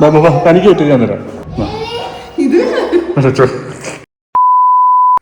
തനിക്ക് പറ്റി ഞാൻ തരാം.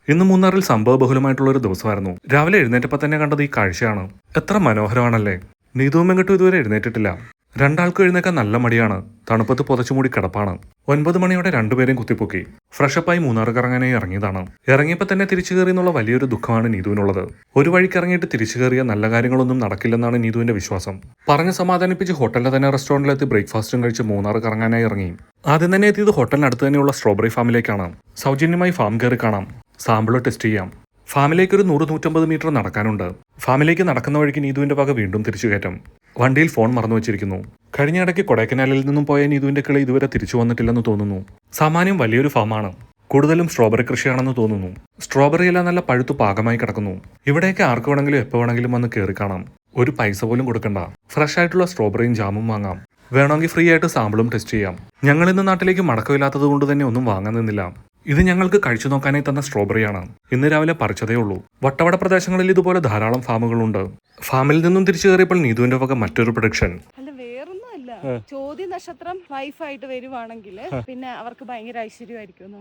ഇന്ന് മൂന്നാറിൽ സംഭവബഹുലമായിട്ടുള്ള ഒരു ദിവസമായിരുന്നു. രാവിലെ എഴുന്നേറ്റപ്പോൾ തന്നെ കണ്ടത് ഈ കാഴ്ചയാണ്. എത്ര മനോഹരമാണല്ലേ. നീതുവും വെങ്കട്ടും ഇതുവരെ എഴുന്നേറ്റിട്ടില്ല. രണ്ടാൾക്കും എഴുന്നേക്കാൻ നല്ല മടിയാണ്. തണുപ്പത്ത് പുതച്ചുമൂടി കിടപ്പാണ്. ഒൻപത് മണിയോടെ രണ്ടുപേരെയും കുത്തിപ്പൊക്കി. ഫ്രഷപ്പായി മൂന്നാർ കറങ്ങാനായി ഇറങ്ങിയതാണ്. ഇറങ്ങിയപ്പോൾ തന്നെ തിരിച്ചു കയറി എന്നുള്ള വലിയൊരു ദുഃഖമാണ് നീതുവിനുള്ളത്. ഒരു വഴിക്ക് ഇറങ്ങിയിട്ട് തിരിച്ചു കയറിയ നല്ല കാര്യങ്ങളൊന്നും നടക്കില്ലെന്നാണ് നീതുവിന്റെ വിശ്വാസം. പറഞ്ഞ് സമാധാനിപ്പിച്ച് ഹോട്ടലിലെ തന്നെ റെസ്റ്റോറന്റിലെത്തി ബ്രേക്ക്ഫാസ്റ്റും കഴിച്ച് മൂന്നാർ കറങ്ങാനായി ഇറങ്ങി. ആദ്യം തന്നെ എത്തിയത് ഹോട്ടലിനടുത്ത് തന്നെയുള്ള സ്ട്രോബെറി ഫാമിലേക്കാണ്. സൗജന്യമായി ഫാം കയറി കാണാം. സാമ്പിൾ ടെസ്റ്റ് ചെയ്യാം. ഫാമിലേക്ക് ഒരു നൂറ് നൂറ്റമ്പത് മീറ്റർ നടക്കാനുണ്ട്. ഫാമിലേക്ക് നടക്കുന്ന വഴിക്ക് നീതുവിന്റെ വക വീണ്ടും തിരിച്ചു കയറ്റം. വണ്ടിയിൽ ഫോൺ മറന്നു വെച്ചിരിക്കുന്നു. കഴിഞ്ഞ ഇടയ്ക്ക് കൊടൈക്കനാലിൽ നിന്നും പോയ നീതുവിന്റെ കിളി ഇതുവരെ തിരിച്ചു വന്നിട്ടില്ലെന്ന് തോന്നുന്നു. സാമാന്യം വലിയൊരു ഫാമാണ്. കൂടുതലും സ്ട്രോബെറി കൃഷിയാണെന്ന് തോന്നുന്നു. സ്ട്രോബെറി എല്ലാം നല്ല പഴുത്തു പാകമായി കിടക്കുന്നു. ഇവിടെയൊക്കെ ആർക്ക് വേണമെങ്കിലും എപ്പോൾ വേണമെങ്കിലും വന്ന് കയറി കാണാം. ഒരു പൈസ പോലും കൊടുക്കണ്ട. ഫ്രഷ് ആയിട്ടുള്ള സ്ട്രോബെറിയും ജാമും വാങ്ങാം. വേണമെങ്കിൽ ഫ്രീ ആയിട്ട് സാമ്പിളും ടെസ്റ്റ് ചെയ്യാം. ഞങ്ങൾ ഇന്ന് നാട്ടിലേക്ക് മടക്കമില്ലാത്തത് കൊണ്ട് തന്നെ ഒന്നും വാങ്ങാൻ നിന്നില്ല. ഇത് ഞങ്ങൾക്ക് കഴിച്ചു നോക്കാനായി തന്ന സ്ട്രോബെറിയാണ്. ഇന്ന് രാവിലെ പറിച്ചതേ ഉള്ളൂ. വട്ടവട പ്രദേശങ്ങളിൽ ഇതുപോലെ ധാരാളം ഫാമുകളുണ്ട്. ഫാമിൽ നിന്നും തിരിച്ചു കയറിയപ്പോൾ നീതുവിന്റെ വക മറ്റൊരു പ്രൊഡക്ഷൻ. അല്ല വേറൊന്നുമല്ല. ചോദ്യ നക്ഷത്രം വൈഫായിട്ട് വരുവാണെങ്കിൽ പിന്നെ അവർക്ക് ഭയങ്കര ഐശ്വര്യമായിരിക്കും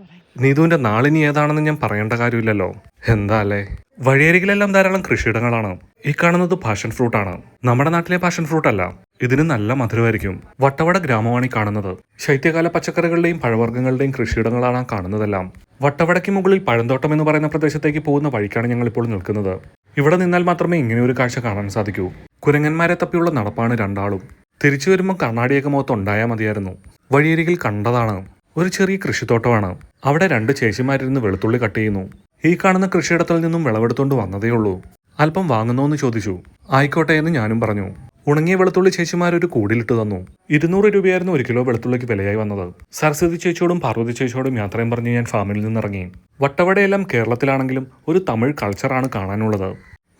നീതുവിന്റെ നാളിനി ഏതാണെന്ന് ഞാൻ പറയേണ്ട കാര്യമില്ലല്ലോ. എന്താ അല്ലേ? വഴിയരികിലെല്ലാം ധാരാളം കൃഷിയിടങ്ങളാണ്. ഈ കാണുന്നത് പാഷൻ ഫ്രൂട്ട് ആണ്. നമ്മുടെ നാട്ടിലെ പാഷൻ ഫ്രൂട്ട് അല്ല. ഇതിന് നല്ല മധുരമായിരിക്കും. വട്ടവട ഗ്രാമമാണ് ഈ കാണുന്നത്. ശൈത്യകാല പച്ചക്കറികളുടെയും പഴവർഗങ്ങളുടെയും കൃഷിയിടങ്ങളാണ് കാണുന്നതെല്ലാം. വട്ടവടയ്ക്ക് മുകളിൽ പഴന്തോട്ടം എന്ന് പറയുന്ന പ്രദേശത്തേക്ക് പോകുന്ന വഴിക്കാണ് ഞങ്ങൾ ഇപ്പോൾ നിൽക്കുന്നത്. ഇവിടെ നിന്നാൽ മാത്രമേ ഇങ്ങനെ ഒരു കാഴ്ച കാണാൻ സാധിക്കൂ. കുരങ്ങന്മാരെ തപ്പിയുള്ള നടപ്പാണ് രണ്ടാളും. തിരിച്ചു വരുമ്പോൾ കണ്ണാടിയൊക്കെ മുഖത്ത് ഉണ്ടായാൽ മതിയായിരുന്നു. വഴിയരികിൽ കണ്ടതാണ്. ഒരു ചെറിയ കൃഷിത്തോട്ടമാണ്. അവിടെ രണ്ട് ചേച്ചിമാരിരുന്ന് വെളുത്തുള്ളി കട്ട് ചെയ്യുന്നു. ഈ കാണുന്ന കൃഷിയിടത്തിൽ നിന്നും വിളവെടുത്തുകൊണ്ട് വന്നതേ ഉള്ളൂ. അല്പം വാങ്ങുന്നോന്ന് ചോദിച്ചു. ആയിക്കോട്ടെ എന്ന് ഞാനും പറഞ്ഞു. ഉണങ്ങിയ വെളുത്തുള്ളി ചേച്ചിമാർ ഒരു കൂടിലിട്ട് തന്നു. ഇരുന്നൂറ് രൂപയായിരുന്നു ഒരു കിലോ വെളുത്തുള്ളിക്ക് വിലയായി വന്നത്. സരസ്വതി ചേച്ചിയോടും പാർവതി ചേച്ചിയോടും യാത്രയും പറഞ്ഞ് ഞാൻ ഫാമിൽ നിന്നിറങ്ങി. വട്ടവടയെല്ലാം കേരളത്തിലാണെങ്കിലും ഒരു തമിഴ് കൾച്ചറാണ് കാണാനുള്ളത്.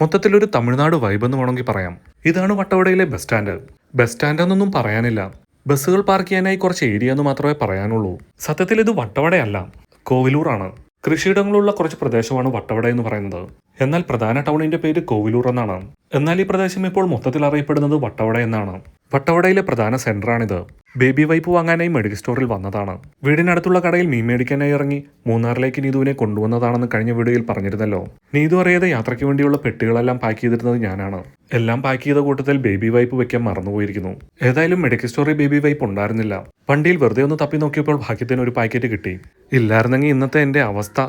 മൊത്തത്തിൽ ഒരു തമിഴ്നാട് വൈബ് എന്ന് വേണമെങ്കിൽ പറയാം. ഇതാണ് വട്ടവടയിലെ ബസ് സ്റ്റാൻഡ് ബസ് സ്റ്റാൻഡ് എന്നൊന്നും പറയാനില്ല. ബസ്സുകൾ പാർക്ക് ചെയ്യാനായി കുറച്ച് ഏരിയ എന്ന് മാത്രമേ പറയാനുള്ളൂ. സത്യത്തിൽ ഇത് വട്ടവടയല്ല. കോവിലൂറാണ്. കൃഷിയിടങ്ങളുള്ള കുറച്ച് പ്രദേശമാണ് വട്ടവട എന്ന് പറയുന്നത്. എന്നാൽ പ്രധാന ടൗണിന്റെ പേര് കോവിലൂർ എന്നാണ്. എന്നാൽ ഈ പ്രദേശം ഇപ്പോൾ മൊത്തത്തിൽ അറിയപ്പെടുന്നത് വട്ടവട എന്നാണ്. വട്ടവടയിലെ പ്രധാന സെന്ററാണിത്. ബേബി വൈപ്പ് വാങ്ങാനായി മെഡിക്കൽ സ്റ്റോറിൽ വന്നതാണ്. വീടിനടുത്തുള്ള കടയിൽ മീൻ മേടിക്കാനായി ഇറങ്ങി മൂന്നാറിലേക്ക് നീതുവിനെ കൊണ്ടുവന്നതാണെന്ന് കഴിഞ്ഞ വീഡിയോയിൽ പറഞ്ഞിരുന്നല്ലോ. നീതു അറിയാതെ യാത്രയ്ക്ക് വേണ്ടിയുള്ള പെട്ടികളെല്ലാം പാക്ക് ചെയ്തിരുന്നത് ഞാനാണ്. എല്ലാം പാക്ക് ചെയ്ത കൂട്ടത്തിൽ ബേബി വൈപ്പ് വെക്കാൻ മറന്നുപോയിരിക്കുന്നു. ഏതായാലും മെഡിക്കൽ സ്റ്റോറിൽ ബേബി വൈപ്പ് ഉണ്ടായിരുന്നില്ല. വണ്ടിയിൽ വെറുതെ ഒന്ന് തപ്പി നോക്കിയപ്പോൾ ഭാഗ്യത്തിന് ഒരു പാക്കറ്റ് കിട്ടി. ഇല്ലായിരുന്നെങ്കിൽ ഇന്നത്തെ എന്റെ അവസ്ഥ.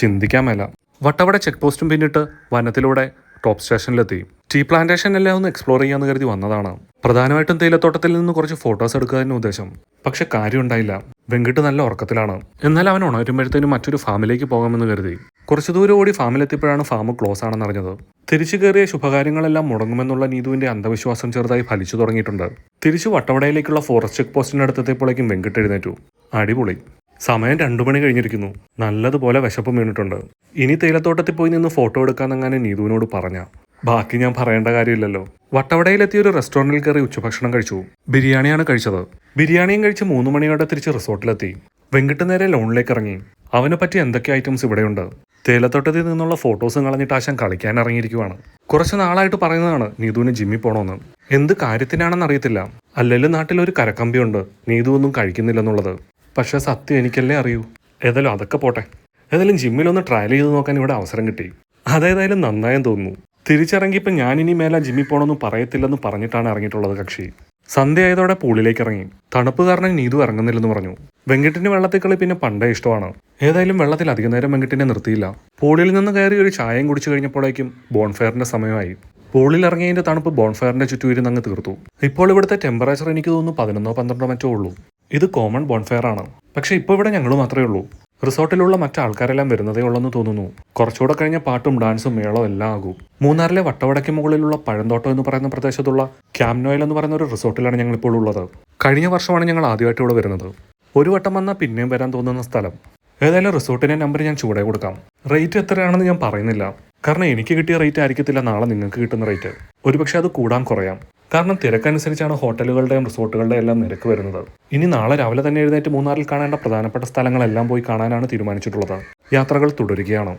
ചിന്തിക്കാൻ മേല. വട്ടവട ചെക്ക് പോസ്റ്റും പിന്നിട്ട് വനത്തിലൂടെ ടോപ്പ് സ്റ്റേഷനിലെത്തി. ടീ പ്ലാന്റേഷൻ എല്ലാം ഒന്ന് എക്സ്പ്ലോർ ചെയ്യാന്ന് കരുതി വന്നതാണ്. പ്രധാനമായിട്ടും തേയിലത്തോട്ടത്തിൽ നിന്ന് കുറച്ച് ഫോട്ടോസ് എടുക്കുക ഉദ്ദേശം. പക്ഷെ കാര്യം ഉണ്ടായില്ല. വെങ്കിട്ട് നല്ല ഉറക്കത്തിലാണ്. എന്നാൽ അവൻ ഉണരുമ്പോഴത്തേനും മറ്റൊരു ഫാമിലേക്ക് പോകാമെന്ന് കരുതി. കുറച്ചു ദൂരം ഓടി ഫാമിലെത്തിയപ്പോഴാണ് ഫാം ക്ലോസ് ആണെന്ന് അറിഞ്ഞത്. തിരിച്ചു കയറിയ ശുഭകാര്യങ്ങളെല്ലാം മുടങ്ങുമെന്നുള്ള നീതുവിന്റെ അന്ധവിശ്വാസം ചെറുതായി ഫലിച്ചു തുടങ്ങിയിട്ടുണ്ട്. തിരിച്ചു വട്ടവടയിലേക്കുള്ള ഫോറസ്റ്റ് ചെക്ക് പോസ്റ്റിന്റെ അടുത്തെത്തിയപ്പോഴേക്കും വെങ്കിട്ട് എഴുന്നേറ്റു. അടിപൊളി. സമയം രണ്ടു മണി കഴിഞ്ഞിരിക്കുന്നു. നല്ലതുപോലെ വിശപ്പ് വീണിട്ടുണ്ട്. ഇനി തേയിലത്തോട്ടത്തിൽ പോയി നിന്ന് ഫോട്ടോ എടുക്കാന്നെങ്ങാനും നീതുവിനോട് പറഞ്ഞ. ബാക്കി ഞാൻ പറയേണ്ട കാര്യമില്ലല്ലോ. വട്ടവടയിലെത്തിയ ഒരു റെസ്റ്റോറന്റിൽ കയറി ഉച്ചഭക്ഷണം കഴിച്ചു. ബിരിയാണിയാണ് കഴിച്ചത്. ബിരിയാണിയും കഴിച്ച് മൂന്ന് മണിയോടെ തിരിച്ച് റിസോർട്ടിലെത്തി. വെങ്കിട്ട് നേരെ ലോണിലേക്ക് ഇറങ്ങി. അവനെ പറ്റി എന്തൊക്കെ ഐറ്റംസ് ഇവിടെയുണ്ട്? തേയിലത്തോട്ടത്തിൽ നിന്നുള്ള ഫോട്ടോസും കളഞ്ഞിട്ട് ആശാൻ കളിക്കാൻ ഇറങ്ങിയിരിക്കുവാണ്. കുറച്ച് നാളായിട്ട് പറയുന്നതാണ് നീതുവിന് ജിമ്മിൽ പോകണമെന്ന് എന്ത് കാര്യത്തിനാണെന്ന് അറിയത്തില്ല. അല്ലെങ്കിൽ നാട്ടിൽ ഒരു കരക്കമ്പിയുണ്ട്. നീതു ഒന്നും കഴിക്കുന്നില്ലെന്നുള്ളത്. പക്ഷേ സത്യം എനിക്കല്ലേ അറിയൂ? ഏതായാലും അതൊക്കെ പോട്ടെ. ഏതായാലും ജിമ്മിലൊന്ന് ട്രയൽ ചെയ്ത് നോക്കാൻ ഇവിടെ അവസരം കിട്ടി. അതേതായാലും നന്നായെന്ന് തോന്നുന്നു. തിരിച്ചിറങ്ങിയപ്പോൾ ഞാൻ ഇനി മേലെ ജിമ്മിൽ പോകണമെന്ന് പറയത്തില്ലെന്ന് പറഞ്ഞിട്ടാണ് ഇറങ്ങിയിട്ടുള്ളത് കക്ഷി. സന്ധ്യ ആയതോടെ പൂളിലേക്ക് ഇറങ്ങി. തണുപ്പ് കാരണം നീതു ഇറങ്ങുന്നില്ലെന്ന് പറഞ്ഞു. വെങ്കിട്ടിന് വെള്ളത്തിൽ കളി പിന്നെ പണ്ടേ ഇഷ്ടമാണ്. ഏതായാലും വെള്ളത്തിൽ അധിക നേരം വെങ്കിട്ടിനെ നിർത്തിയില്ല. പൂളിൽ നിന്ന് കയറി ഒരു ചായയും കുടിച്ചു കഴിഞ്ഞപ്പോഴേക്കും ബോൺഫയറിന്റെ സമയമായി. പൂളിൽ ഇറങ്ങിയതിന്റെ തണുപ്പ് ബോൺഫയറിന്റെ ചുറ്റും ഇരുന്ന് അങ്ങ് തീർത്തു. ഇപ്പോൾ ഇവിടുത്തെ ടെമ്പറേച്ചർ എനിക്ക് തോന്നുന്നു പതിനൊന്നോ പന്ത്രണ്ടോ മറ്റോ ഉള്ളൂ. ഇത് കോമൺ ബോൺഫയർ ആണ് പക്ഷെ ഇപ്പോൾ ഇവിടെ ഞങ്ങൾ മാത്രമേ ഉള്ളൂ. റിസോർട്ടിലുള്ള മറ്റു ആൾക്കാരെല്ലാം വരുന്നതേ ഉള്ളെന്ന് തോന്നുന്നു. കുറച്ചുകൂടെ കഴിഞ്ഞ പാട്ടും ഡാൻസും മേളവും എല്ലാം ആകും. മൂന്നാറിലെ വട്ടവടയ്ക്ക് മുകളിലുള്ള പഴന്തോട്ടം എന്ന് പറയുന്ന പ്രദേശത്തുള്ള ക്യാംനോയിൽ എന്ന് പറയുന്ന ഒരു റിസോർട്ടിലാണ് ഞങ്ങൾ ഇപ്പോൾ ഉള്ളത്. കഴിഞ്ഞ വർഷമാണ് ഞങ്ങൾ ആദ്യമായിട്ട് ഇവിടെ വരുന്നത്. ഒരു വട്ടം വന്നാൽ പിന്നെയും വരാൻ തോന്നുന്ന സ്ഥലം. ഏതായാലും റിസോർട്ടിന്റെ നമ്പർ ഞാൻ ചൂടെ കൊടുക്കാം. റേറ്റ് എത്രയാണെന്ന് ഞാൻ പറയുന്നില്ല. കാരണം എനിക്ക് കിട്ടിയ റേറ്റ് ആയിരിക്കത്തില്ല നാളെ നിങ്ങൾക്ക് കിട്ടുന്ന റേറ്റ് ഒരുപക്ഷെ അത് കൂടാൻ കുറയാം. കാരണം തിരക്കനുസരിച്ചാണ് ഹോട്ടലുകളുടെയും റിസോർട്ടുകളുടെയും എല്ലാം നിരക്ക് വരുന്നത്. ഇനി നാളെ രാവിലെ തന്നെ എഴുന്നേറ്റ് മൂന്നാറിൽ കാണേണ്ട പ്രധാനപ്പെട്ട സ്ഥലങ്ങളെല്ലാം പോയി കാണാനാണ് തീരുമാനിച്ചിട്ടുള്ളത്. യാത്രകൾ തുടരുകയാണ്.